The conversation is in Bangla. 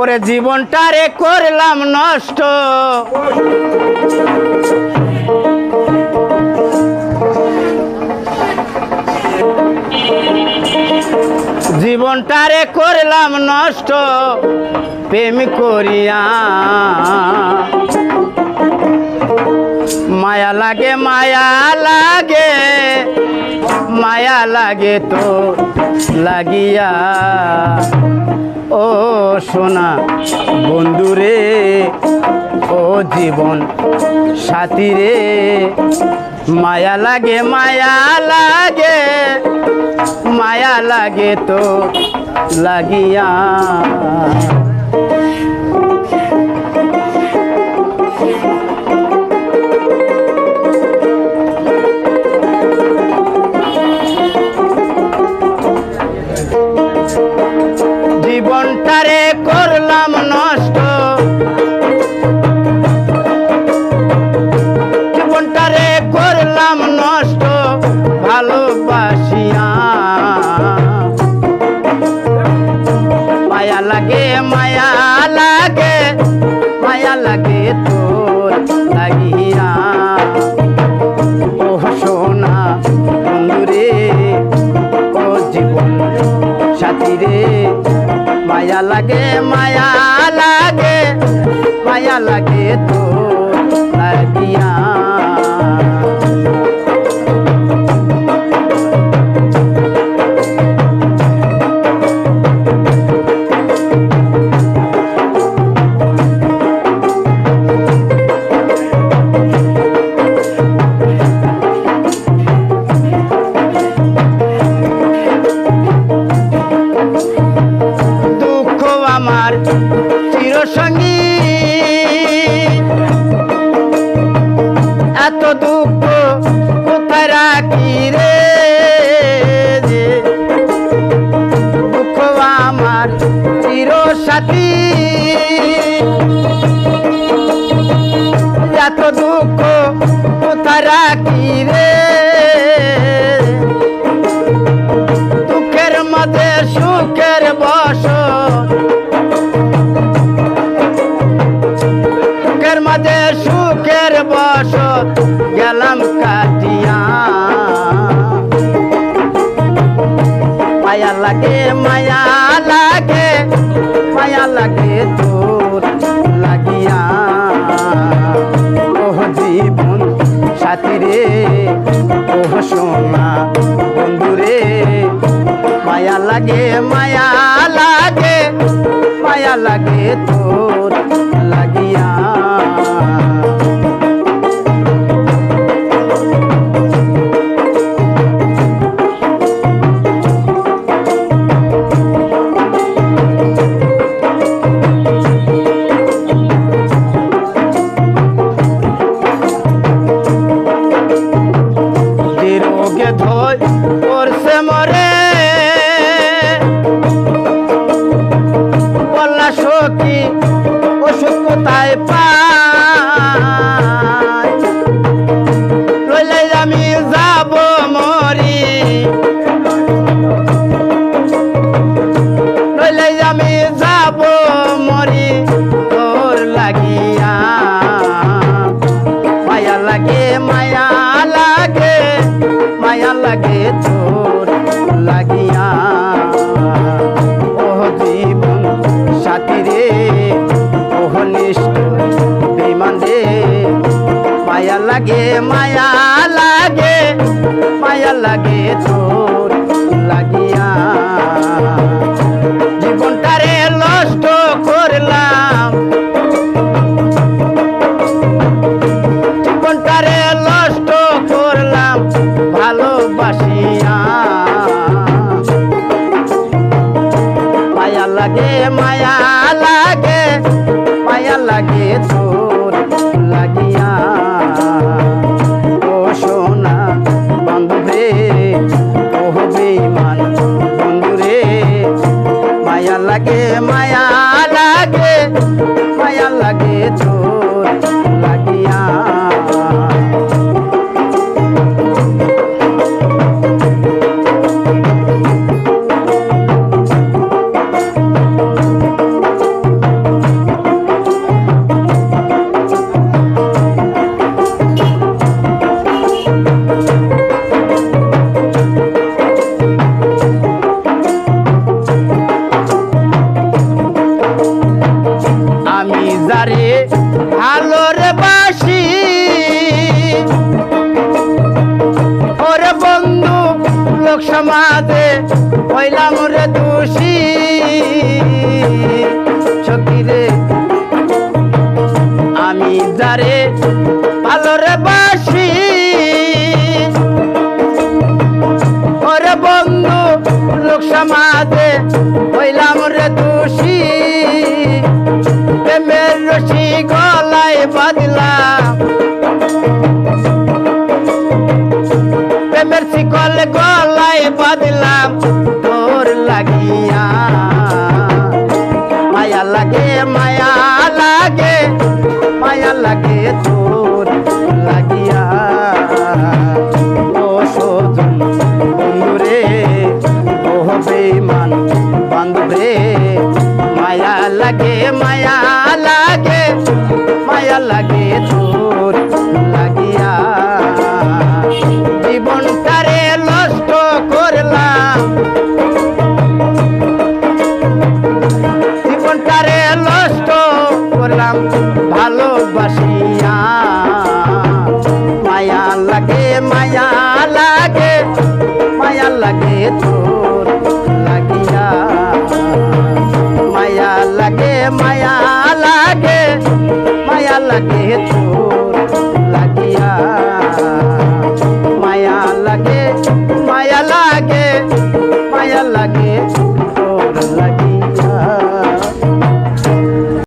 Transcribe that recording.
ওরে জীবনটারে করলাম নষ্ট। জীবনটারে করলাম নষ্ট, প্রেম করিয়া। মায়া লাগে মায়া লাগে মায়া লাগে তো লাগিয়া। ও সোনা বন্ধুরে ও জীবন সাথী রে, মায়া লাগে মায়া লাগে মায়া লাগে তো লাগিয়া। মায়া লাগে চিরসাথী এত দুঃখ কোথায় রাখি রে? দুঃখের মাঝে সুখের বসত। দুঃখের মাঝে সুখের বসত। গেলাম কাটিয়া। মায়া লাগে মায়া সাথী রে। ওহ সোনা বন্ধু রে। মায়া লাগে মায়া লাগে মায়া লাগে তোর সখী ওষুধ কোথায় পাই আমি যাব মরি। লইলে আমি যাব মরি। Basi. আমি যারে আলোর বাসি। ওর বন্ধু লোক সমাজে হইলাম রে দোষী। লাগে চোর লাগিয়া